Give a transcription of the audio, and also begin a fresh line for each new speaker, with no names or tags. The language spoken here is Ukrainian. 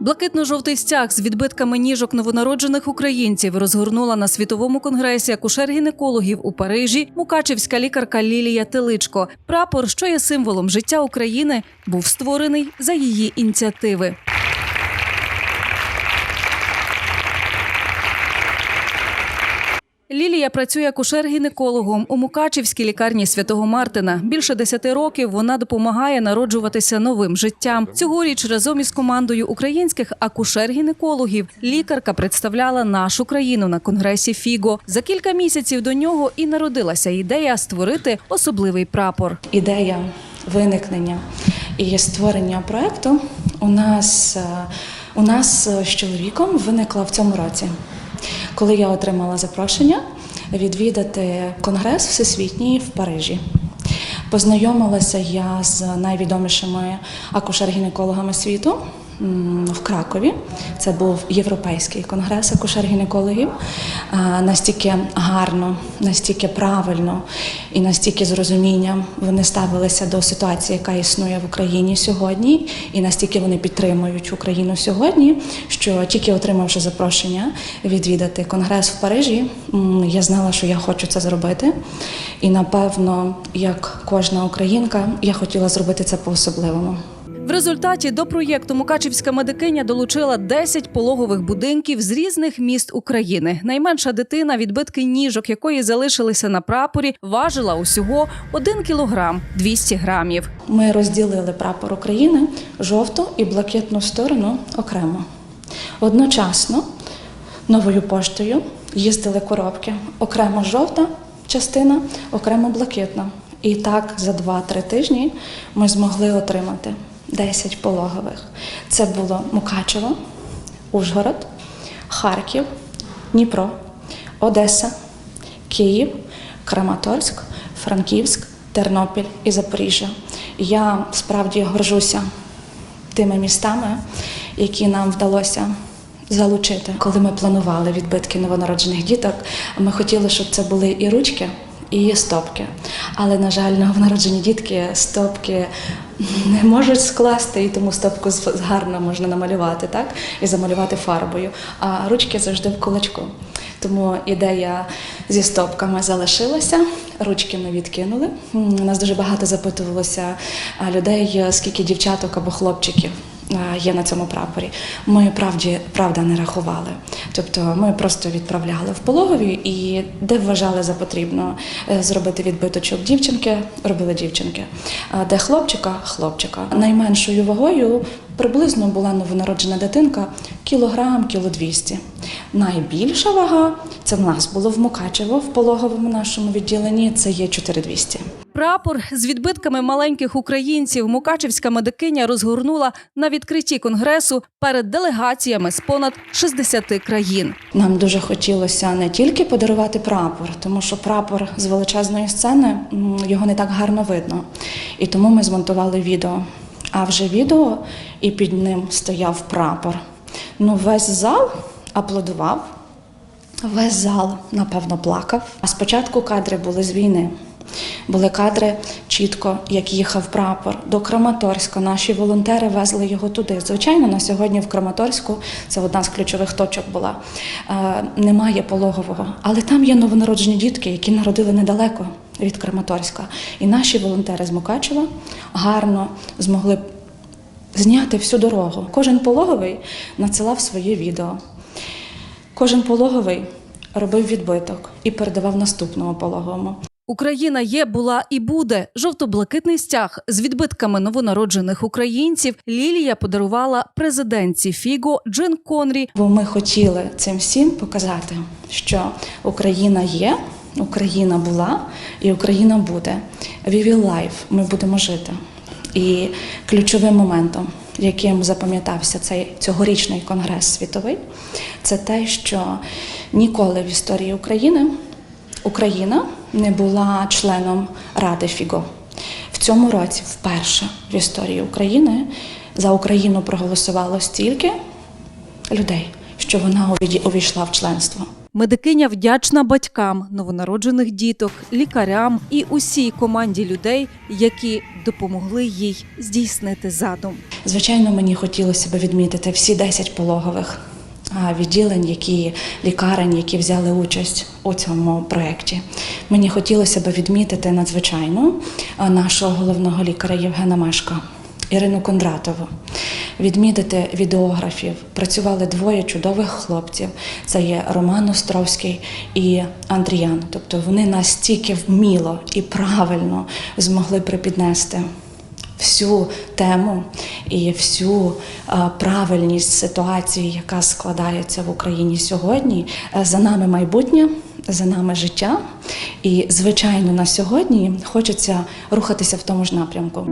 Блакитно-жовтий стяг з відбитками ніжок новонароджених українців розгорнула на світовому конгресі акушер-гінекологів у Парижі мукачівська лікарка Лілія Теличко. Прапор, що є символом життя України, був створений за її ініціативи. Лілія працює акушер-гінекологом у Мукачівській лікарні святого Мартина. Більше десяти років вона допомагає народжуватися новим життям. Цьогоріч разом із командою українських акушер-гінекологів лікарка представляла нашу країну на конгресі Фіго. За кілька місяців до нього і народилася ідея створити особливий прапор.
ідея виникнення і створення проекту у нас, е, у нас з чоловіком виникла в цьому році, коли я отримала запрошення відвідати конгрес всесвітній в Парижі. Познайомилася я з найвідомішими акушер-гінекологами світу в Кракові. Це був європейський конгрес акушер-гінекологів. Настільки гарно, настільки правильно і настільки з розумінням вони ставилися до ситуації, яка існує в Україні сьогодні, і настільки вони підтримують Україну сьогодні, що тільки отримавши запрошення відвідати конгрес в Парижі, я знала, що я хочу це зробити. І напевно, як кожна українка, я хотіла зробити це по-особливому.
В результаті до проєкту Мукачівська медикиня долучила 10 пологових будинків з різних міст України. Найменша дитина, відбитки ніжок якої залишилися на прапорі, важила усього 1 кілограм 200 грамів.
Ми розділили прапор України жовту і блакитну сторону окремо. Одночасно новою поштою їздили коробки. Окремо жовта частина, окремо блакитна. І так за 2-3 тижні ми змогли отримати 10 пологових. Це було Мукачево, Ужгород, Харків, Дніпро, Одеса, Київ, Краматорськ, Франківськ, Тернопіль і Запоріжжя. Я справді горжуся тими містами, які нам вдалося залучити. Коли ми планували відбитки новонароджених діток, ми хотіли, щоб це були і ручки, і стопки. Але, на жаль, новонароджені дітки стопки не можуть скласти, і тому стопку гарно можна намалювати, так? І замалювати фарбою. А ручки завжди в кулачку. Тому ідея зі стопками залишилася, ручки ми відкинули. Нас дуже багато запитувалося людей, е, скільки дівчаток або хлопчиків є на цьому прапорі. Ми правді правда не рахували. Тобто ми просто відправляли в пологові і де вважали за потрібно е, зробити відбиточок дівчинки, робили дівчинки. А де хлопчика хлопчика. Найменшою вагою приблизно була новонароджена дитинка кілограм, кіло 200. Найбільша вага це в нас було в Мукачево в пологовому нашому відділенні. Це є 4200.
Прапор з відбитками маленьких українців Мукачівська медикиня розгорнула на відкритті конгресу перед делегаціями з понад 60 країн.
Нам дуже хотілося не тільки подарувати прапор, тому що прапор з величезної сцени його не так гарно видно. І тому ми змонтували відео. А вже відео і під ним стояв прапор. Ну, весь зал аплодував, весь зал, напевно, плакав. А спочатку кадри були з війни. Були кадри чітко, як їхав прапор до Краматорська. Наші волонтери везли його туди. Звичайно, на сьогодні в Краматорську це одна з ключових точок була. е, Немає пологового, але там є новонароджені дітки, які народили недалеко від Краматорська. І наші волонтери з Мукачева гарно змогли зняти всю дорогу. Кожен пологовий надсилав своє відео. Кожен пологовий робив відбиток і передавав наступному пологовому.
Україна є, була і буде. Жовто-блакитний стяг з відбитками новонароджених українців Лілія подарувала президентці Фіго Джин Конрі.
Бо ми хотіли цим всім показати, що Україна є, Україна була і Україна буде. We will live, ми будемо жити. І ключовим моментом, яким запам'ятався цей цьогорічний конгрес світовий, це те, що ніколи в історії України Україна не була членом Ради Фіго. В цьому році, вперше в історії України, за Україну проголосувало стільки людей, що вона увійшла в членство.
Медикиня вдячна батькам новонароджених діток, лікарям і усій команді людей, які допомогли їй здійснити задум.
Звичайно, мені хотілося б відмітити всі 10 пологових відділень, які лікарень, які взяли участь у цьому проєкті. Мені хотілося б відмітити надзвичайно нашого головного лікаря Євгена Мешка. Ірину Кондратову, відмітити відеографів. Працювали двоє чудових хлопців. Це є Роман Островський і Андріян. Тобто вони настільки вміло і правильно змогли припіднести всю тему і всю правильність ситуації, яка складається в Україні сьогодні. Е, За нами майбутнє, за нами життя. І, звичайно, на сьогодні хочеться рухатися в тому ж напрямку.